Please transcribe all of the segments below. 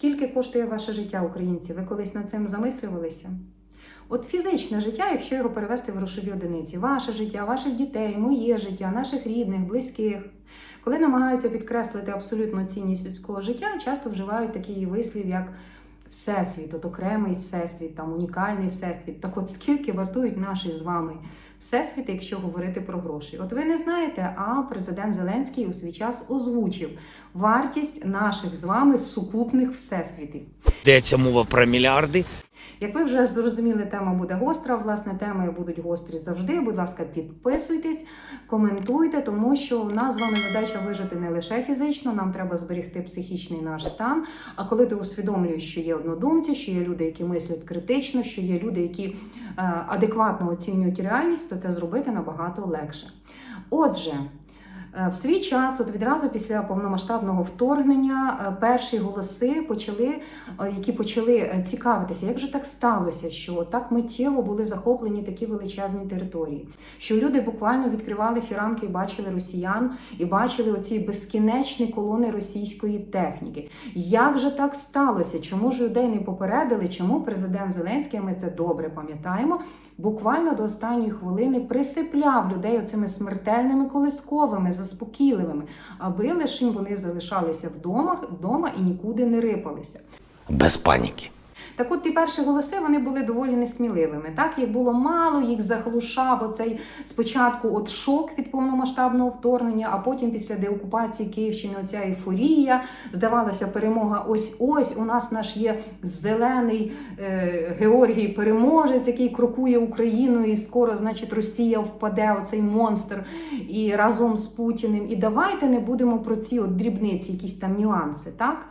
Скільки коштує ваше життя, українці? Ви колись над цим замислювалися? От фізичне життя, якщо його перевести в грошові одиниці, ваше життя, ваших дітей, моє життя, наших рідних, близьких. Коли намагаються підкреслити абсолютну цінність людського життя, часто вживають такий вислів, як Всесвіт, от окремий всесвіт, там унікальний всесвіт. Так от скільки вартують наші з вами всесвіти, якщо говорити про гроші? От ви не знаєте, а президент Зеленський у свій час озвучив вартість наших з вами сукупних всесвітів. Йдеться мова про мільярди. Як ви вже зрозуміли, тема буде гостра. Власне, теми будуть гострі завжди. Будь ласка, підписуйтесь, коментуйте, тому що у нас з вами задача вижити не лише фізично, нам треба зберегти психічний наш стан. А коли ти усвідомлюєш, що є однодумці, що є люди, які мислять критично, що є люди, які е, адекватно оцінюють реальність, то це зробити набагато легше. Отже. Е, В свій час, от відразу після повномасштабного вторгнення, е, перші голоси почали, е, які почали цікавитися, як же так сталося, що так миттєво були захоплені такі величезні території, що люди буквально відкривали фіранки і бачили росіян, і бачили оці безкінечні колони російської техніки. Як же так сталося? Чому ж людей не попередили? Чому президент Зеленський, ми це добре пам'ятаємо, буквально до останньої хвилини присипляв людей оцими смертельними колисковими, заспокійливими, аби лише вони залишалися вдома, вдома і нікуди не рипалися. Без паніки. Так от ті перші голоси вони були доволі несміливими. Так, їх було мало, їх заглушав оцей спочатку от шок від повномасштабного вторгнення, а потім після деокупації Київщини оця ейфорія. Здавалося, перемога ось ось. У нас наш є зелений е, Георгій переможець, який крокує Україною, і скоро, значить, Росія впаде оцей монстр і разом з Путіним. І давайте не будемо про ці от дрібниці, якісь там нюанси, так?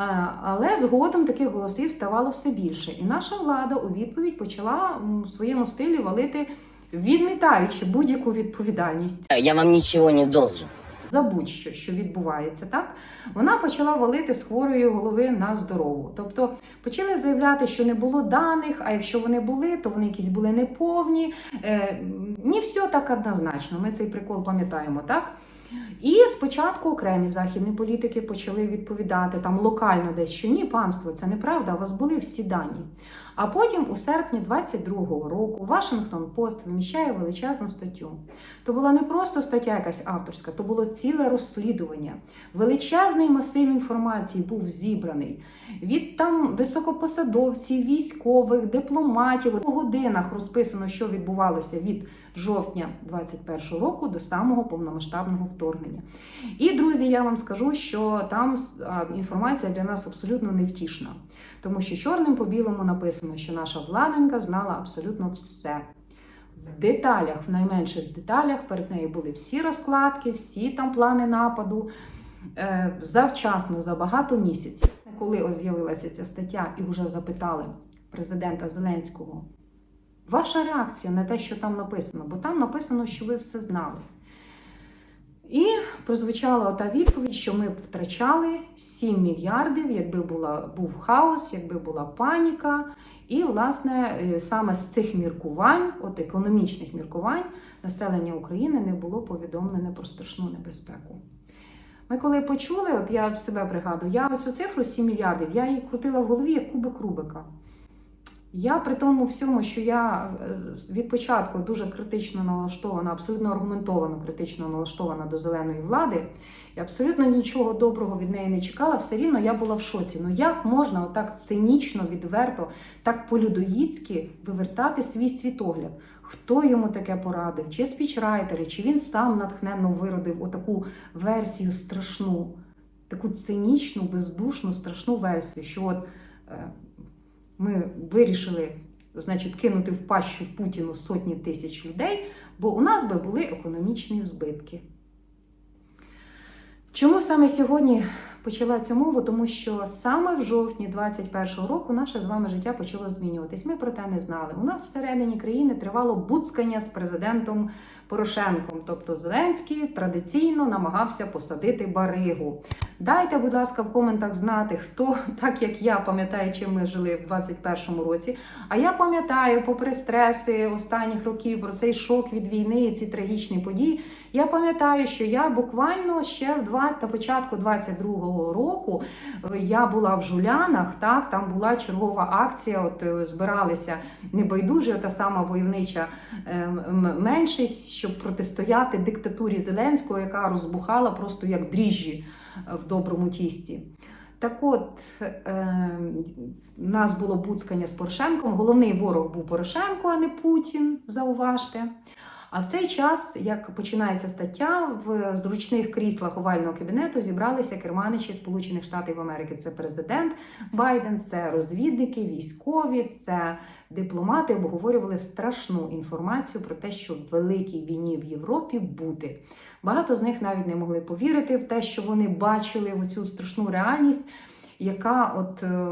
Е, Але згодом таких голосів ставало все більше. І наша влада у відповідь почала в своєму стилі валити, відмітаючи будь-яку відповідальність Я вам ничего не должен. за будь-що, що відбувається, так вона почала валити з хворої голови на здорову. Тобто почали заявляти, що не було даних, а якщо вони були, то вони якісь були неповні. Е, не все так однозначно. Ми цей прикол пам'ятаємо, так? І спочатку окремі західні політики почали відповідати там локально десь, що ні, панство, це неправда, у вас були всі дані. А потім, у серпні 22-го року, Вашингтон Пост виміщає величезну статтю. То була не просто стаття якась авторська, то було ціле розслідування. Величезний масив інформації був зібраний від там високопосадовців, військових, дипломатів. У годинах розписано, що відбувалося від жовтня 21-го року до самого повномасштабного вторгнення. І друзі, я вам скажу, що там інформація для нас абсолютно невтішна, тому що чорним по білому написано, що наша владонька знала абсолютно все. В деталях, в найменших деталях, перед нею були всі розкладки, всі там плани нападу е, завчасно, за багато місяців. Коли ось з'явилася ця стаття і вже запитали президента Зеленського, ваша реакція на те, що там написано, бо там написано, що ви все знали. І прозвучала та відповідь, що ми б втрачали 7 мільярдів, якби була, був хаос, якби була паніка. І, власне, е, саме з цих міркувань, от економічних міркувань, населення України не було повідомлене про страшну небезпеку. Ми коли почули, от я себе пригадую, я оцю цифру 7 мільярдів, я її крутила в голові як кубик Рубика. Я при тому всьому, що я е, від початку дуже критично налаштована, абсолютно аргументовано критично налаштована до зеленої влади, і абсолютно нічого доброго від неї не чекала, все рівно я була в шоці. Ну як можна отак цинічно, відверто, так по-людоїцьки вивертати свій світогляд? Хто йому таке порадив? Чи спічрайтери, чи він сам натхненно виродив отаку версію страшну, таку цинічну, бездушну, страшну версію, що от. Ми вирішили, значить, кинути в пащу Путіну сотні тисяч людей, бо у нас би були економічні збитки. Чому саме сьогодні почала цю мову? Тому що саме в жовтні 21-го року наше з вами життя почало змінюватись. Ми про те не знали. У нас всередині країни тривало буцкання з президентом Порошенком. Тобто Зеленський традиційно намагався посадити баригу. Дайте, будь ласка, в коментах знати, хто, так як я пам'ятаю, чим ми жили в 21-му році. А я пам'ятаю, попри стреси останніх років, про цей шок від війни і ці трагічні події. Я пам'ятаю, що я буквально ще в два та початку 22-го року е, я була в Жулянах. Так, там була чергова акція. От е, збиралися небайдужі, та сама войовнича е, меншість, щоб протистояти диктатурі Зеленського, яка розбухала просто як дріжджі е, в доброму тісті. Так от, е, у нас було буцкання з Порошенком. Головний ворог був Порошенко, а не Путін, зауважте. А в цей час, як починається стаття, в зручних кріслах овального кабінету зібралися керманичі Сполучених Штатів Америки. Це президент Байден, це розвідники, військові, це дипломати обговорювали страшну інформацію про те, що в великій війні в Європі буде. Багато з них навіть не могли повірити в те, що вони бачили в цю страшну реальність, яка от е,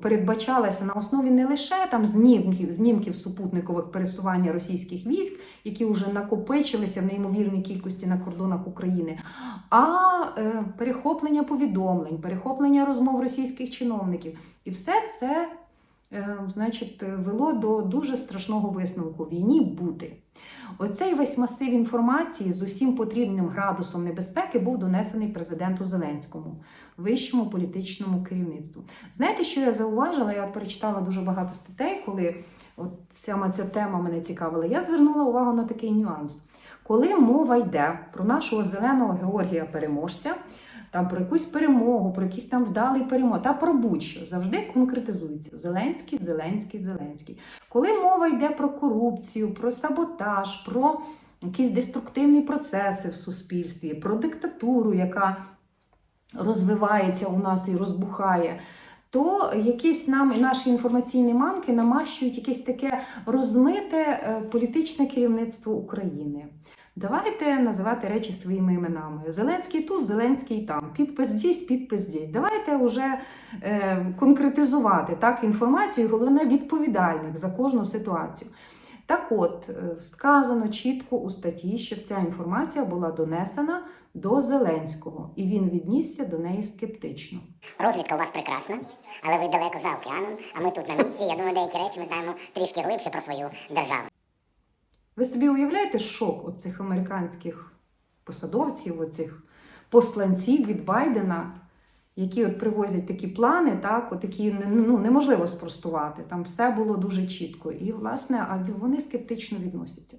передбачалася на основі не лише там знімків, знімків супутникових пересування російських військ, які вже накопичилися в неймовірній кількості на кордонах України, а е, перехоплення повідомлень, перехоплення розмов російських чиновників. І все це, е, значить, вело до дуже страшного висновку війні бути. Оцей весь масив інформації з усім потрібним градусом небезпеки був донесений президенту Зеленському, вищому політичному керівництву. Знаєте, що я зауважила? Я перечитала дуже багато статей, коли от саме ця тема мене цікавила. Я звернула увагу на такий нюанс. Коли мова йде про нашого зеленого Георгія переможця, там про якусь перемогу, про якийсь там вдалий перемог, та про будь-що завжди конкретизується Зеленський, Зеленський, Зеленський. Коли мова йде про корупцію, про саботаж, про якісь деструктивні процеси в суспільстві, про диктатуру, яка розвивається у нас і розбухає. То якісь нам і наші інформаційні мамки намащують якесь таке розмите е, політичне керівництво України. Давайте називати речі своїми іменами. Зеленський тут, Зеленський там. Підпис здесь, підпис здесь. Давайте вже е, конкретизувати так інформацію, головне відповідальних за кожну ситуацію. Так от, е, сказано чітко у статті, що вся інформація була донесена до Зеленського, і він віднісся до неї скептично. Розвідка у вас прекрасна, але ви далеко за океаном, а ми тут на місці. Я думаю, деякі речі ми знаємо трішки глибше про свою державу. Ви собі уявляєте шок оцих американських посадовців, оцих посланців від Байдена, які от привозять такі плани, так, от які ну, неможливо спростувати. Там все було дуже чітко. І, власне, а вони скептично відносяться.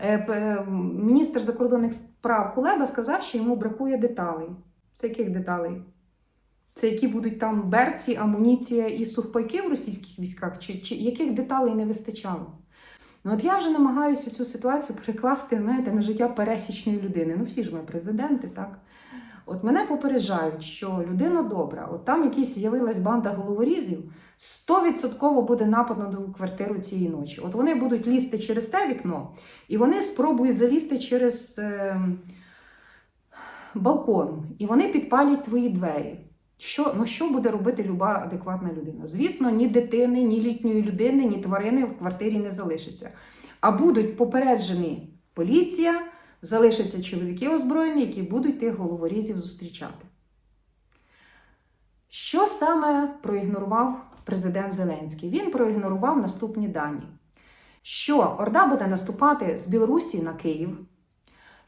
Е, Міністр закордонних справ Кулеба сказав, що йому бракує деталей. Це яких деталей? Це які будуть там берці, амуніція і сухпайки в російських військах, чи, чи яких деталей не вистачало? Ну, от я вже намагаюся цю ситуацію перекласти знаєте, на життя пересічної людини. Ну, всі ж ми президенти, так? От мене попереджають, що людина добра, от там якась з'явилась банда головорізів, 100% буде напад на квартиру цієї ночі. От вони будуть лізти через те вікно, і вони спробують залізти через е, балкон, і вони підпалять твої двері. Що, ну, що буде робити люба адекватна людина? Звісно, ні дитини, ні літньої людини, ні тварини в квартирі не залишиться. А будуть попереджені поліція, залишаться чоловіки озброєні, які будуть тих головорізів зустрічати. Що саме проігнорував президент Зеленський? Він проігнорував наступні дані: що Орда буде наступати з Білорусі на Київ.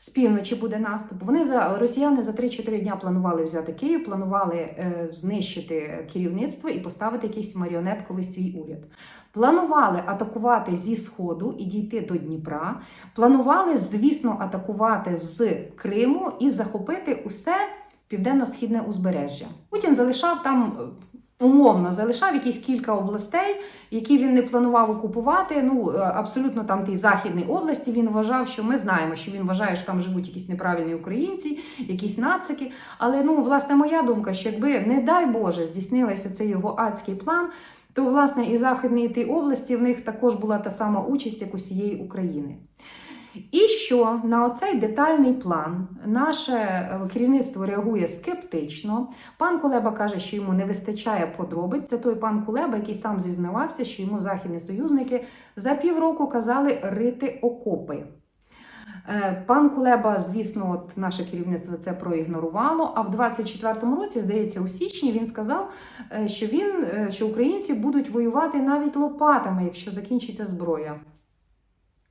З півночі буде наступ. Вони за росіяни за 3-4 дня планували взяти Київ, планували е, знищити керівництво і поставити якийсь маріонетковий свій уряд. Планували атакувати зі сходу і дійти до Дніпра. Планували, звісно, атакувати з Криму і захопити усе південно-східне узбережжя. Путін залишав там. Умовно залишав якісь кілька областей, які він не планував окупувати. Ну е, абсолютно там ті західні області він вважав, що ми знаємо, що він вважає, що там живуть якісь неправильні українці, якісь нацики. Але ну, власне, моя думка, що якби, не дай Боже, здійснилося цей його адський план, то власне і західні і ті області в них також була та сама участь, як усієї України. І що на оцей детальний план наше е, керівництво реагує скептично. Пан Кулеба каже, що йому не вистачає подробиць. Це той пан Кулеба, який сам зізнавався, що йому західні союзники за півроку казали рити окопи. Е, Пан Кулеба, звісно, от наше керівництво це проігнорувало. А в 24-му році, здається, у січні він сказав, е, що він що українці будуть воювати навіть лопатами, якщо закінчиться зброя.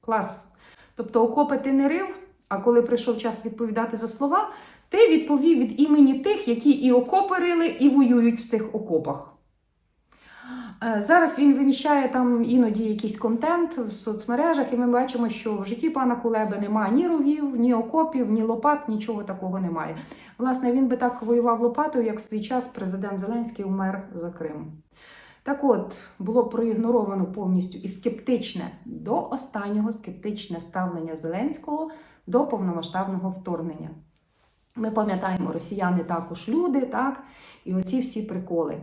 Клас. Тобто, окопи ти не рив, а коли прийшов час відповідати за слова, ти відповів від імені тих, які і окопи рили, і воюють в цих окопах. Е, Зараз він виміщає там іноді якийсь контент в соцмережах, і ми бачимо, що в житті пана Кулеби немає ні ровів, ні окопів, ні лопат, нічого такого немає. Власне, він би так воював лопатою, як в свій час президент Зеленський умер за Крим. Так от, було проігноровано повністю і скептичне до останнього скептичне ставлення Зеленського до повномасштабного вторгнення. Ми пам'ятаємо, росіяни також люди, так, і оці всі приколи.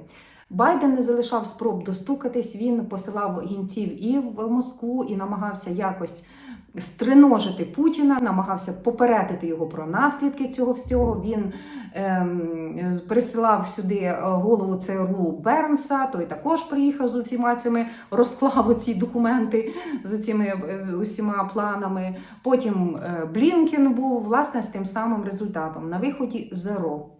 Байден не залишав спроб достукатись, він посилав гінців і в Москву, і намагався якось стриножити Путіна, намагався попередити його про наслідки цього всього. Він ем, присилав сюди е, голову ЦРУ Бернса, той також приїхав з усіма цими, розклав ці документи з усіма, е, усіма планами. Потім е, Блінкен був власне з тим самим результатом. На виході зеро.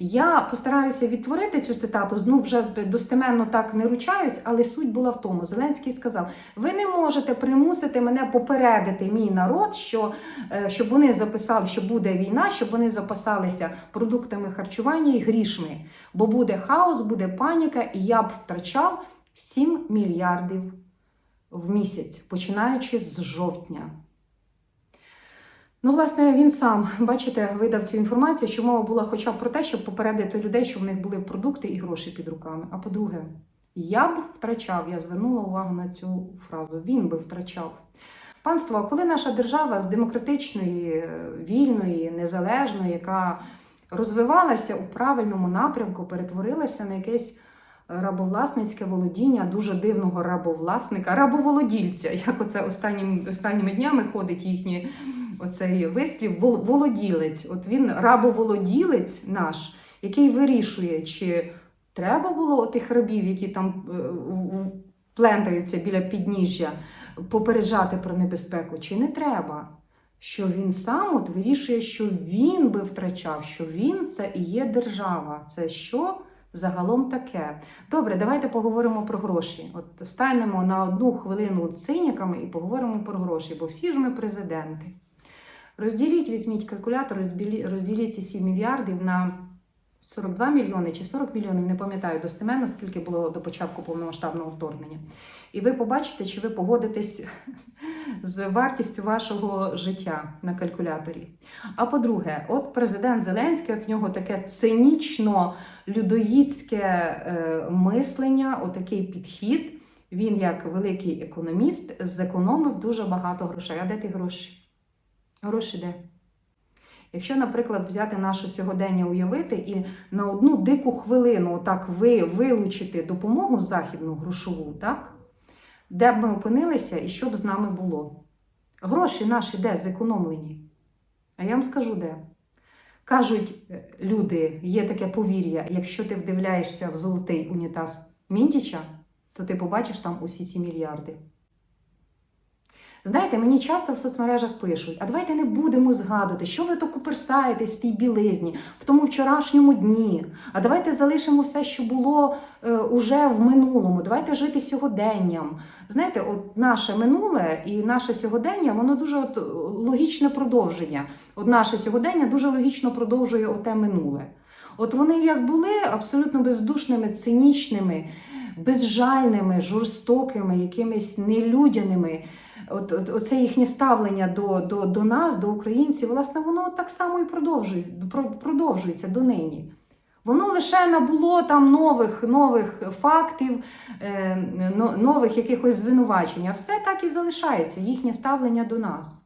Я постараюся відтворити цю цитату, ну вже достеменно так не ручаюсь, але суть була в тому. Зеленський сказав: ви не можете примусити мене попередити мій народ, що е, щоб вони записали, що буде війна, щоб вони запасалися продуктами харчування і грішми. Бо буде хаос, буде паніка, і я б втрачав 7 мільярдів в місяць, починаючи з жовтня. Ну, власне, він сам, бачите, видав цю інформацію, що мова була хоча б про те, щоб попередити людей, що в них були продукти і гроші під руками. А по-друге, я б втрачав, я звернула увагу на цю фразу. Він би втрачав. Панство, коли наша держава з демократичної, е, вільної, незалежної, яка розвивалася у правильному напрямку, перетворилася на якесь рабовласницьке володіння дуже дивного рабовласника, рабоволодільця, як оце останнім, останніми днями ходить їхній оцей вислів володілець. От він рабоволоділець наш, який вирішує, чи треба було тих рабів, які там е, плентаються біля підніжжя, попереджати про небезпеку, чи не треба. Що він сам от вирішує, що він би втрачав, що він це і є держава. Це що загалом таке? Добре, давайте поговоримо про гроші. От станемо на одну хвилину циніками і поговоримо про гроші, бо всі ж ми президенти. Розділіть, візьміть калькулятор, розділіть ці 7 мільярдів на 42 мільйони чи 40 мільйонів, не пам'ятаю достеменно, скільки було до початку повномасштабного вторгнення. І ви побачите, чи ви погодитесь з вартістю вашого життя на калькуляторі. А по-друге, от президент Зеленський, от в нього таке цинічно людоїдське е, мислення, отакий підхід. Він, як великий економіст, зекономив дуже багато грошей. А де ті гроші? Гроші де? Якщо, наприклад, взяти наше сьогодення, уявити і на одну дику хвилину отак ви вилучити допомогу західну грошову, так? де б ми опинилися і що б з нами було? Гроші наші де зекономлені? А я вам скажу де. Кажуть е, люди, є таке повір'я, якщо ти вдивляєшся в золотий унітаз Міндіча, то ти побачиш там усі ці мільярди. Знаєте, мені часто в соцмережах пишуть: а давайте не будемо згадувати, що ви то куперсаєтесь в тій білизні, в тому вчорашньому дні. А давайте залишимо все, що було е, уже в минулому. Давайте жити сьогоденням. Знаєте, от наше минуле і наше сьогодення, воно дуже от, логічне продовження. От наше сьогодення дуже логічно продовжує оте минуле. От вони як були абсолютно бездушними, цинічними, безжальними, жорстокими, якимись нелюдяними. От, от, оце їхнє ставлення до, до, до нас, до українців, власне, воно так само і продовжує, про- продовжується донині. Воно лише набуло там нових, нових фактів, е, нових якихось звинувачень, а все так і залишається, їхнє ставлення до нас.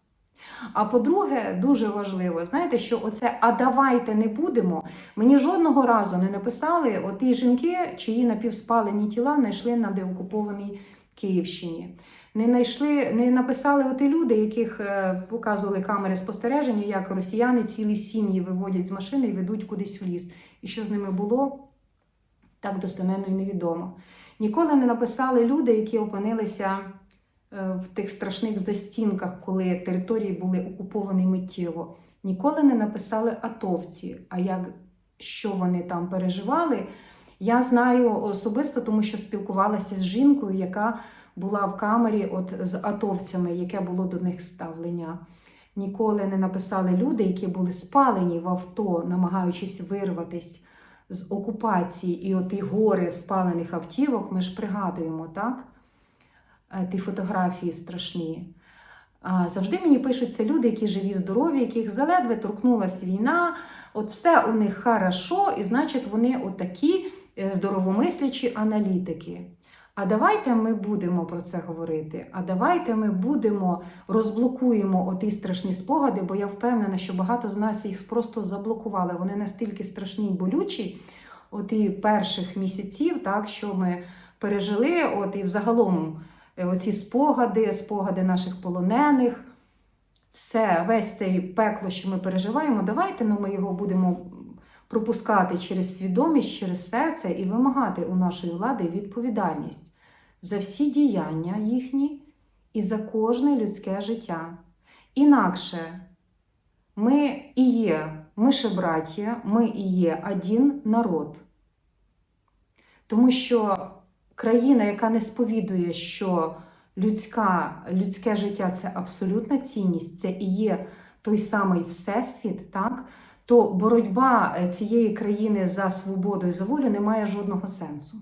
А по-друге, дуже важливо, знаєте, що оце а давайте не будемо. Мені жодного разу не написали оті жінки, чиї напівспалені тіла знайшли на деокупованій Київщині. Не знайшли, не написали оті люди, яких е, показували камери спостереження, як росіяни цілі сім'ї виводять з машини і ведуть кудись в ліс. І що з ними було, так достеменно і невідомо. Ніколи не написали люди, які опинилися е, в тих страшних застінках, коли території були окуповані миттєво, ніколи не написали атовці. А як що вони там переживали, я знаю особисто, тому що спілкувалася з жінкою, яка була в камері от з атовцями, яке було до них ставлення. Ніколи не написали люди, які були спалені в авто, намагаючись вирватись з окупації, і от ті гори спалених автівок, ми ж пригадуємо, так? Е, Ті фотографії страшні. Завжди мені пишуться люди, які живі, здорові, яких заледве торкнулася війна, от все у них хорошо, і значить вони отакі е, здоровомислячі аналітики. А давайте ми будемо про це говорити. А давайте ми будемо розблокуємо оті страшні спогади, бо я впевнена, що багато з нас їх просто заблокували. Вони настільки страшні й болючі, оті перших місяців, так що ми пережили, от і взагалом е, оці спогади, спогади наших полонених. Все, весь цей пекло, що ми переживаємо, давайте ну, ми його будемо пропускати через свідомість, через серце і вимагати у нашої влади відповідальність за всі діяння їхні і за кожне людське життя. Інакше ми і є, ми ще браття, ми і є один народ. Тому що країна, яка не сповідує, що людська, людське життя це абсолютна цінність, це і є той самий всесвіт, так? То боротьба е, цієї країни за свободу і за волю не має жодного сенсу.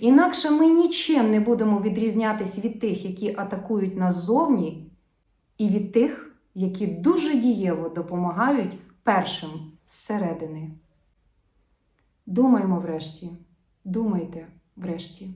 Інакше ми нічим не будемо відрізнятись від тих, які атакують нас ззовні, і від тих, які дуже дієво допомагають першим зсередини. Думаємо врешті, думайте врешті.